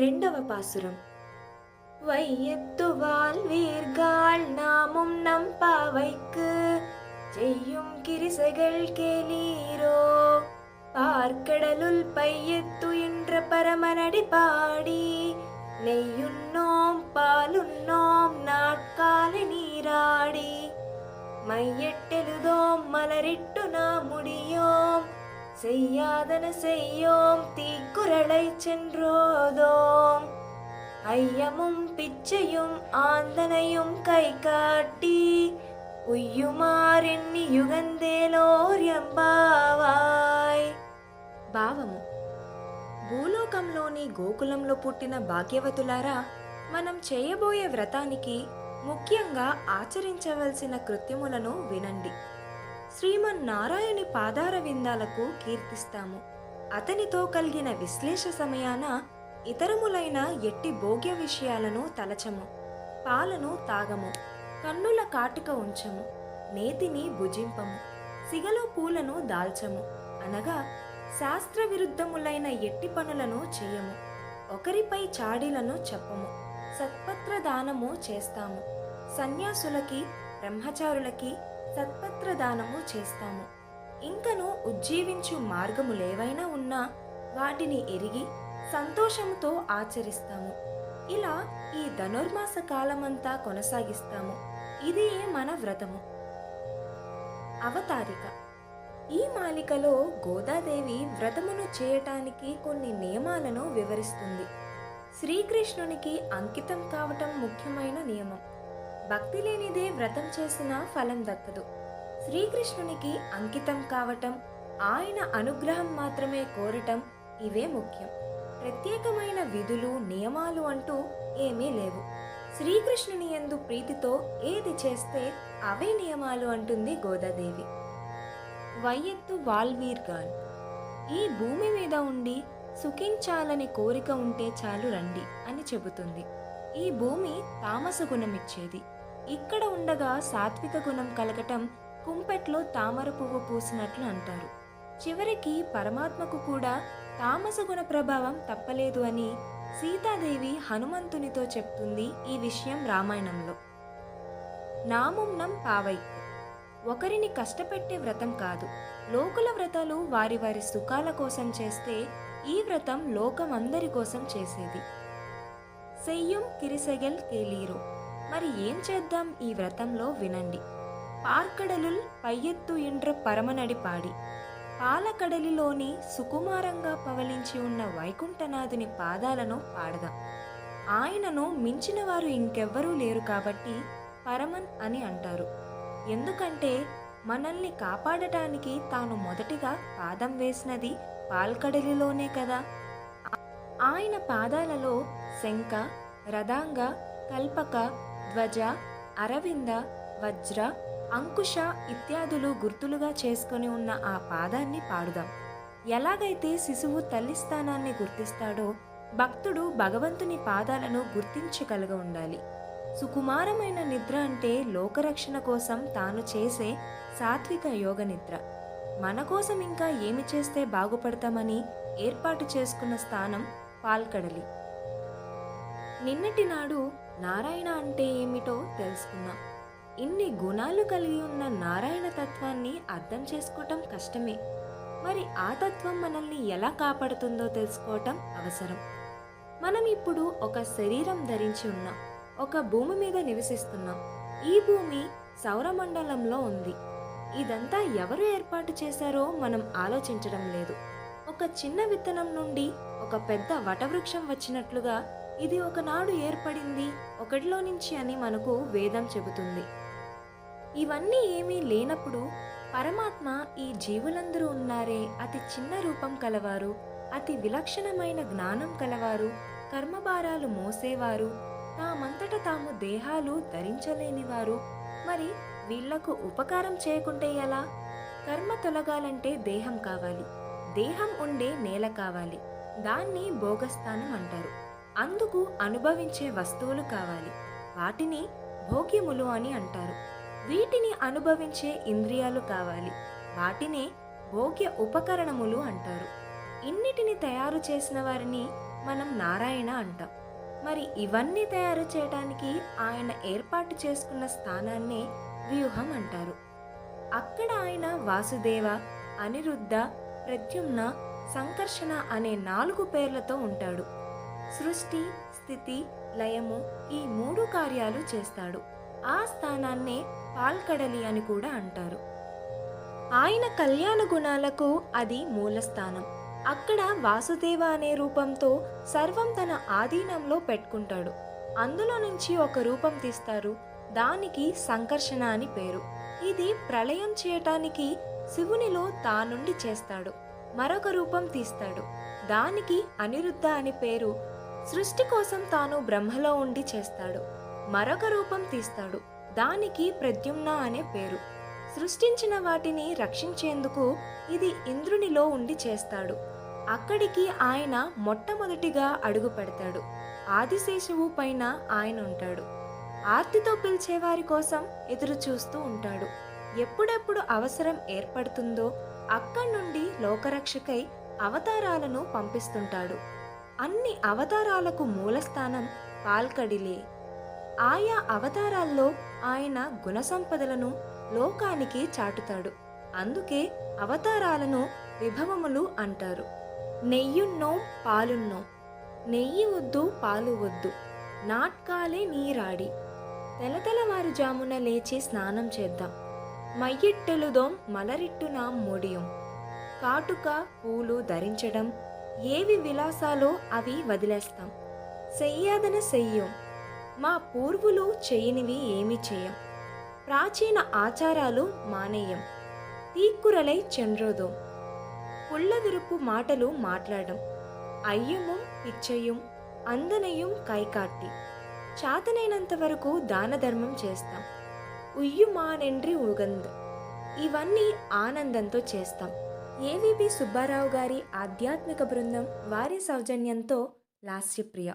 రెండవ పాసురం வையத்துவால் வீர்கால் நாமும் நம் பாவைக்கு செய்யும் கிரிசைகள் கேளீரோ பார்க்கடலுள் பையத்துயின்ற பரமனடி பாடி நெய்யுண்ணோம் பாலுண்ணோம் நாட்கால நீராடி மையட்டெழுதோம் மலரிட்டு நாம் முடியோம் செய்யாதன செய்யோம் தீக்குறளை சென்றோதோம் ஐயமும் பிச்சையும் ஆந்தனையும் கை காட்டி ఉయ్యుమారెన్ని యుగందేలోర్యంబావాయ్ భావము భూలోకంలోని గోకులంలో పుట్టిన భాగ్యవతులారా మనం చేయబోయే వ్రతానికి ముఖ్యంగా ఆచరించవలసిన కృత్యములను వినండి శ్రీమన్నారాయణి పాదార విందాలకు కీర్తిస్తాము. అతనితో కలిగిన విశ్లేష సమయాన ఇతరములైన ఎట్టి భోగ్య విషయాలను తలచము. పాలను తాగము. కన్నుల కాటిక ఉంచము. నేతిని భుజింపము. సిగలో పూలను దాల్చము. అనగా శాస్త్ర విరుద్ధములైన ఎట్టి పనులను చేయము. ఒకరిపై చాడీలను చెప్పము. సత్పత్ర దానము చేస్తాము. సన్యాసులకి బ్రహ్మచారులకి సత్పత్ర దానము చేస్తాము. ఇంకను ఉజ్జీవించు మార్గము లేవైనా ఉన్నా వాటిని ఎరిగి సంతోషంతో ఆచరిస్తాము. ఇలా ఈ ధనుర్మాస కాలమంతా కొనసాగిస్తాము. ఇది మన వ్రతము. అవతారిక. ఈ మాలికలో గోదాదేవి వ్రతమును చేయటానికి కొన్ని నియమాలను వివరిస్తుంది. శ్రీకృష్ణునికి అంకితం కావటం ముఖ్యమైన నియమం. భక్తి లేనిదే వ్రతం చేసిన ఫలం దక్కదు. శ్రీకృష్ణునికి అంకితం కావటం ఆయన అనుగ్రహం మాత్రమే కోరటం ఇవే ముఖ్యం. ప్రత్యేకమైన విధులు నియమాలు అంటూ ఏమీ లేవు. శ్రీకృష్ణుని యందు ప్రీతితో ఏది చేస్తే అవే నియమాలు అంటుంది గోదాదేవి. వయ్యత్తు వాల్వీర్గాన్ ఈ భూమి మీద ఉండి సుఖించాలని కోరిక ఉంటే చాలు రండి అని చెబుతుంది. ఈ భూమి తామస గుణమిచ్చేది ఇక్కడ ఉండగా సాత్విక గుణం కలగటం కుంపెట్లో తామర పువ్వు పూసినట్లు అంటారు. చివరికి పరమాత్మకు కూడా తామస గుణ ప్రభావం తప్పలేదు అని సీతాదేవి హనుమంతునితో చెప్తుంది ఈ విషయం రామాయణంలో. నామున్నం పావై ఒకరిని కష్టపెట్టే వ్రతం కాదు. లోకుల వ్రతాలు వారి వారి సుఖాల కోసం చేస్తే ఈ వ్రతం లోకం అందరి కోసం చేసేది. సెయ్యం కిరిసెగల్ కేలీరు. మరి ఏం చేద్దాం? ఈ వ్రతంలో వినండి. పార్కడలుల్ పయ్యెత్తు ఇండ్ర పరమనడి పాడి. పాలకడలిలోని సుకుమారంగా పవలించి ఉన్న వైకుంఠనాథుని పాదాలను పాడదాం. ఆయనను మించిన వారు ఇంకెవ్వరూ లేరు కాబట్టి పరమన్ అని అంటారు. ఎందుకంటే మనల్ని కాపాడటానికి తాను మొదటిగా పాదం వేసినది పాల్కడలిలోనే కదా. ఆయన పాదాలలో శంఖ రథాంగ కల్పక ధ్వజ అరవింద వజ్ర అంకుశ ఇత్యాదులు గుర్తులుగా చేసుకొని ఉన్న ఆ పాదాన్ని పాడుదాం. ఎలాగైతే శిశువు తల్లి స్థానాన్ని గుర్తిస్తాడో భక్తుడు భగవంతుని పాదాలను గుర్తించగలగ ఉండాలి సుకుమారమైన నిద్ర అంటే లోకరక్షణ కోసం తాను చేసే సాత్విక యోగ నిద్ర. మన కోసం ఇంకా ఏమి చేస్తే బాగుపడతామని ఏర్పాటు చేసుకున్న స్థానం పాల్కడలి. నిన్నటి నాడు నారాయణ అంటే ఏమిటో తెలుసుకున్నాం ఇన్ని గుణాలు కలిగి ఉన్న నారాయణ తత్వాన్ని అర్థం చేసుకోవటం కష్టమే. మరి ఆ తత్వం మనల్ని ఎలా కాపాడుతుందో తెలుసుకోవటం అవసరం. మనం ఇప్పుడు ఒక శరీరం ధరించి ఉన్నాం. ఒక భూమి మీద నివసిస్తున్నాం. ఈ భూమి సౌరమండలంలో ఉంది. ఇదంతా ఎవరు ఏర్పాటు చేశారో మనం ఆలోచించడం లేదు. ఒక చిన్న విత్తనం నుండి ఒక పెద్ద వటవృక్షం వచ్చినట్లుగా ఇది ఒకనాడు ఏర్పడింది ఒకటిలో నుంచి అని మనకు వేదం చెబుతుంది. ఇవన్నీ ఏమీ లేనప్పుడు పరమాత్మ ఈ జీవులందరూ ఉన్నారే అతి చిన్న రూపం కలవారు అతి విలక్షణమైన జ్ఞానం కలవారు కర్మభారాలు మోసేవారు తామంతట తాము దేహాలు ధరించలేనివారు. మరి వీళ్ళకు ఉపకారం చేయకుంటే ఎలా? కర్మ తొలగాలంటే దేహం కావాలి. దేహం ఉండే నేల కావాలి. దాన్ని భోగస్థానం అంటారు. అందుకు అనుభవించే వస్తువులు కావాలి. వాటిని భోగ్యములు అని అంటారు. వీటిని అనుభవించే ఇంద్రియాలు కావాలి. వాటినే భోగ్య ఉపకరణములు అంటారు. ఇన్నిటిని తయారు చేసిన వారిని మనం నారాయణ అంటాం. మరి ఇవన్నీ తయారు చేయడానికి ఆయన ఏర్పాటు చేసుకున్న స్థానాన్నే వ్యూహం అంటారు. అక్కడ ఆయన వాసుదేవ అనిరుద్ధ ప్రద్యుమ్న సంకర్షణ అనే నాలుగు పేర్లతో ఉంటాడు. సృష్టి స్థితి లయము ఈ మూడు కార్యాలు చేస్తాడు. ఆ స్థానాన్నే పాల్కడలి అని కూడా అంటారు. ఆయన కళ్యాణ గుణాలకు అది మూలస్థానం అక్కడ వాసుదేవ అనే రూపంతో సర్వం తన ఆధీనంలో పెట్టుకుంటాడు. అందులో నుంచి ఒక రూపం తీస్తారు. దానికి సంకర్షణ అని పేరు. ఇది ప్రళయం చేయటానికి శివునిలో తానుండి చేస్తాడు. మరొక రూపం తీస్తాడు. దానికి అనిరుద్ధ అని పేరు సృష్టి కోసం తాను బ్రహ్మలో ఉండి చేస్తాడు. మరొక రూపం తీస్తాడు. దానికి ప్రద్యుమ్న అనే పేరు. సృష్టించిన వాటిని రక్షించేందుకు ఇది ఇంద్రునిలో ఉండి చేస్తాడు. అక్కడికి ఆయన మొట్టమొదటిగా అడుగు పెడతాడు. ఆదిశేషువు పైన ఆయన ఉంటాడు. ఆర్తితో పిలిచేవారి కోసం ఎదురు చూస్తూ ఉంటాడు. ఎప్పుడెప్పుడు అవసరం ఏర్పడుతుందో అక్కడి నుండి లోకరక్షకై అవతారాలను పంపిస్తుంటాడు. అన్ని అవతారాలకు మూలస్థానం పాల్కడిలే. ఆయా అవతారాల్లో ఆయన గుణసంపదలను లోకానికి చాటుతాడు. అందుకే అవతారాలను విభవములు అంటారు. నెయ్యున్నో పాలున్నో. నెయ్యి వద్దు పాలు వద్దు. నాట్కాలే నీరాడి తెలతెలవారుజామున లేచి స్నానం చేద్దాం. మయ్యిట్టెలుదోం మలరిట్టున ముడియం. కాటుక పూలు ధరించడం ఏవి విలాసాలో అవి వదిలేస్తాం. చెయ్యాదన చెయ్యం మా పూర్వులు చేయనివి ఏమి చేయం. ప్రాచీన ఆచారాలు మానేయం. తీక్కురలై చండ్రోదం. పుల్లవిరుపు మాటలు మాట్లాడడం అయ్యము పిచ్చయ్యం అందనయం కైకాట్టి. చాతనైనంత వరకు దాన ధర్మం చేస్తాం. ఉయ్యుమానెండ్రి ఉగంద్. ఇవన్నీ ఆనందంతో చేస్తాం. ఏవిబి సుబ్బారావు గారి ఆధ్యాత్మిక బృందం వారి సౌజన్యంతో లాస్యప్రియ.